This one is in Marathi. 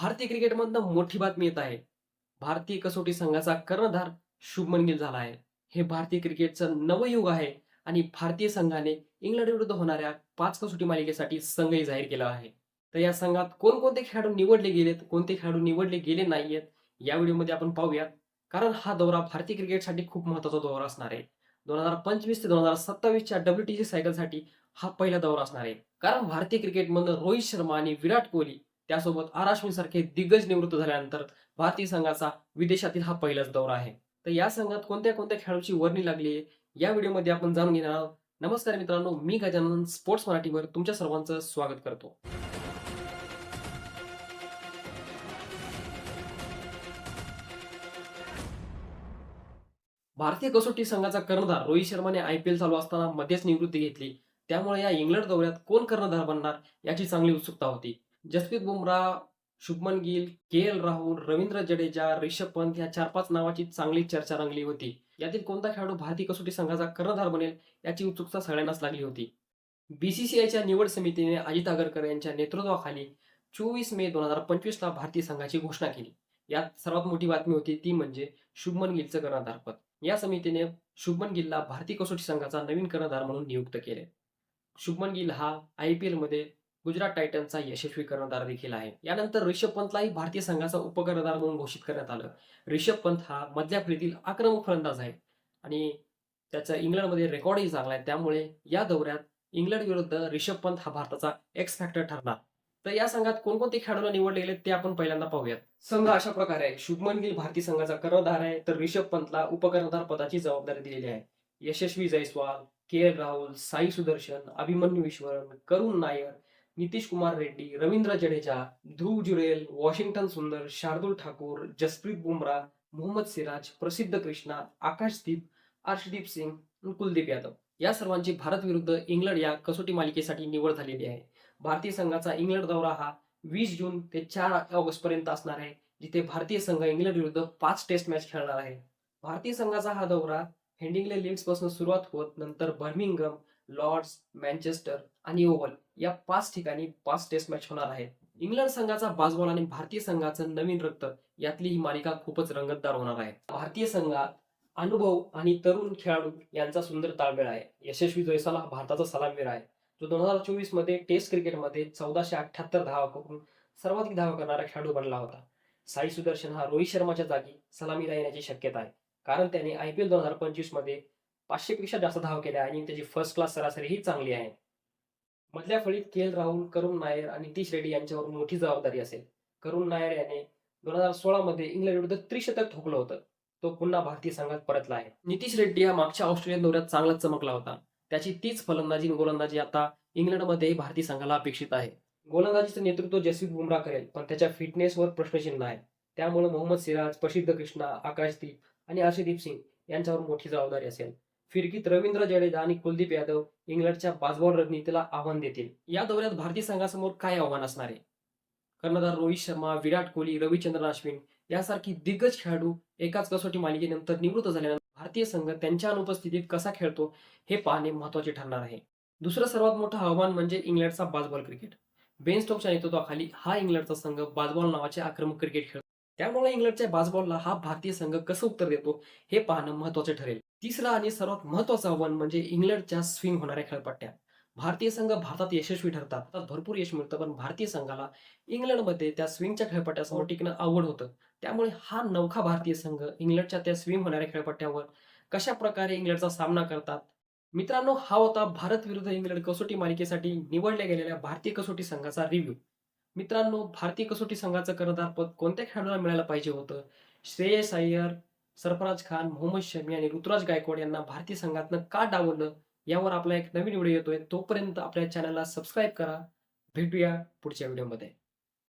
भारतीय क्रिकेटमधनं मोठी बातमी येत आहे. भारतीय कसोटी संघाचा कर्णधार शुभमन गिल झाला आहे. हे भारतीय क्रिकेटचं नवयुग आहे आणि भारतीय संघाने इंग्लंड विरुद्ध होणाऱ्या पाच कसोटी मालिकेसाठी संघही जाहीर केला आहे. तर या संघात कोणकोणते खेळाडू निवडले गेलेत कोणते खेळाडू निवडले गेले नाहीयेत या व्हिडिओमध्ये आपण पाहूयात. कारण हा दौरा भारतीय क्रिकेटसाठी खूप महत्त्वाचा दौरा असणार आहे. दोन हजार पंचवीस ते दोन हजार सत्तावीसच्या डब्ल्यू टी सी सायकलसाठी हा पहिला दौरा असणार आहे. कारण भारतीय क्रिकेटमधनं रोहित शर्मा आणि विराट कोहली त्यासोबत आर सारखे दिग्गज निवृत्त झाल्यानंतर भारतीय संघाचा विदेशातील हा पहिलाच दौरा आहे. तर या संघात कोणत्या कोणत्या खेळाडूची वर्णी लागली आहे या व्हिडिओमध्ये आपण जाणून घेणार आहोत. नमस्कार मित्रांनो मी गजानन स्पोर्ट्स मराठीवर तुमच्या सर्वांचं स्वागत करतो. भारतीय कसोटी संघाचा कर्णधार रोहित शर्माने आयपीएल चालू असताना मध्येच निवृत्ती घेतली. त्यामुळे या इंग्लंड दौऱ्यात कोण कर्णधार बनणार याची चांगली उत्सुकता होती. जसप्रीत बुमराह शुभमन गिल के एल राहुल रवींद्र जडेजा रिषभ पंत या चार पाच नावाची चांगली चर्चा रंगली होती. यातील कोणता खेळाडू भारतीय कसोटी संघाचा कर्णधार बनेल याची उत्सुकता सगळ्यांनाच लागली होती. बीसीसीआयच्या निवड समितीने अजित आगरकर यांच्या नेतृत्वाखाली चोवीस मे दोन हजार पंचवीसला भारतीय संघाची घोषणा केली. यात सर्वात मोठी बातमी होती ती म्हणजे शुभमन गिलचं कर्णधारपद या समितीने शुभमन गिलला भारतीय कसोटी संघाचा नवीन कर्णधार म्हणून नियुक्त केले. शुभमन गिल हा आय पी मध्ये गुजरात टायटन्सचा यशस्वी कर्णधार देखील आहे. यानंतर रिषभ पंतलाही भारतीय संघाचा उपकर्णधार म्हणून घोषित करण्यात आलं. रिषभ पंत हा मधल्या फेरीतील आक्रमक फलंदाज आहे. आणि त्याचा इंग्लंडमध्ये रेकॉर्डही चांगला आहे. त्यामुळे या दौऱ्यात इंग्लंड विरुद्ध रिषभ पंत हा भारताचा एक्स फॅक्टर ठरणार. तर या संघात कोणकोणते खेळाडूला निवडले गेले ते आपण पहिल्यांदा पाहूयात. संघ अशा प्रकारे आहे. शुभमन गिल भारतीय संघाचा कर्णधार आहे. तर रिषभ पंतला उपकर्णधार पदाची जबाबदारी दिलेली आहे. Yashasvi Jaiswal K L Rahul Sai Sudharsan Abhimanyu Easwaran Karun Nair Nitish Kumar Reddy Ravindra Jadeja Dhruv Jurel Washington Sundar Shardul Thakur Jasprit Bumrah Mohammed Siraj प्रसिद्ध कृष्णा आकाशदीप अर्शदीप सिंग आणि कुलदीप यादव. या सर्वांची भारत विरुद्ध इंग्लंड या कसोटी मालिकेसाठी निवड झालेली आहे. भारतीय संघाचा इंग्लंड दौरा हा वीस जून ते चार ऑगस्ट पर्यंत असणार आहे जिथे भारतीय संघ इंग्लंड विरुद्ध पाच टेस्ट मॅच खेळणार आहे. भारतीय संघाचा हा दौरा हेंडिंगले लीड्सपासून सुरुवात होत नंतर बर्मिंगम लॉर्ड्स मँचेस्टर आणि ओव्हल या पाच ठिकाणी पाच टेस्ट मॅच होणार आहे इंग्लंड संघाचा बाजबॉल आणि भारतीय संघाचं नवीन रक्त यातली ही मालिका खूपच रंगतदार होणार आहे. भारतीय संघात अनुभव आणि तरुण खेळाडू यांचा सुंदर ताळमेळ आहे. यशस्वी जयसाला हा भारताचा सलामीवीर आहे. जो दोन हजार चोवीसमध्ये टेस्ट क्रिकेटमध्ये चौदाशे अठ्याहत्तर धावा करून सर्वाधिक धावा करणारा खेळाडू बनला होता. साई सुदर्शन हा रोहित शर्माच्या जागी सलामीला येण्याची शक्यता आहे. कारण त्याने आयपीएल दोन हजार पंचवीसमध्ये पाचशेपेक्षा जास्त धाव केल्या आणि त्याची फर्स्ट क्लास सरासरी ही चांगली आहे. मधल्या फळीत के एल राहुल करुण नायर आणि नितीश रेड्डी यांच्यावर मोठी जबाबदारी असेल. करुण नायर याने दोन हजार सोळा मध्ये इंग्लंड विरुद्ध त्रिशतक ठोकलं होतं. तो पुन्हा भारतीय संघात परतला आहे. नितीश रेड्डी हा मागच्या ऑस्ट्रेलियन दौऱ्यात चांगला चमकला होता. त्याची तीच फलंदाजी आणि गोलंदाजी आता इंग्लंडमध्ये भारतीय संघाला अपेक्षित आहे. गोलंदाजीचं नेतृत्व जसप्रीत बुमरा करेल पण त्याच्या फिटनेसवर प्रश्नचिन्ह आहे. त्यामुळे मोहम्मद सिराज प्रसिद्ध कृष्णा आकाशदीप आणि अर्षदीप सिंग यांच्यावर मोठी जबाबदारी असेल. फिरकीत रवींद्र जडेजा आणि कुलदीप यादव इंग्लंडच्या बाजबॉल रणनीतीला आव्हान देतील. या दौऱ्यात भारतीय संघासमोर काय आव्हान असणार आहे? कर्णधार रोहित शर्मा विराट कोहली रविचंद्रन अश्विन यासारखी दिग्गज खेळाडू एकाच कसोटी मालिकेनंतर निवृत्त झाल्यानंतर भारतीय संघ त्यांच्या अनुपस्थितीत कसा खेळतो हे पाहणे महत्त्वाचे ठरणार आहे. दुसरं सर्वात मोठं आव्हान म्हणजे इंग्लंडचा बाजबॉल क्रिकेट बेन स्टोकच्या नेतृत्वाखाली हा इंग्लंडचा संघ बाजबॉल नावाचे आक्रमक क्रिकेट खेळतो. त्यामुळे इंग्लंडच्या बाजबॉलला हा भारतीय संघ कसं उत्तर देतो हे पाहणं महत्त्वाचे ठरेल. तिसरं आणि सर्वात महत्वाचं आव्हान म्हणजे इंग्लंडच्या स्विंग होणाऱ्या खेळपट्ट्या भारतीय संघ भारतात यशस्वी ठरतात. भरपूर यश मिळतं पण भारतीय संघाला इंग्लंडमध्ये त्या स्विंगच्या खेळपट्ट्यासमोर टिकणं अवघड होतं. त्यामुळे हा नवखा भारतीय संघ इंग्लंडच्या त्या स्विंग होणाऱ्या खेळपट्ट्यावर कशा प्रकारे इंग्लंडचा सामना करतात? मित्रांनो हा होता भारत विरुद्ध इंग्लंड कसोटी मालिकेसाठी निवडल्या गेलेल्या भारतीय कसोटी संघाचा रिव्ह्यू मित्रांनो भारतीय कसोटी संघाचं कर्णधारपद कोणत्या खेळाडूला मिळायला पाहिजे होतं? श्रेयस अय्यर सरफराज खान मोहम्मद शमी आणि ऋतुराज गायकवाड यांना भारतीय संघातनं का डावलं यावर आपला एक नवीन व्हिडिओ येतोय. तोपर्यंत आपल्या चॅनलला सबस्क्राईब करा. भेटूया पुढच्या व्हिडिओमध्ये.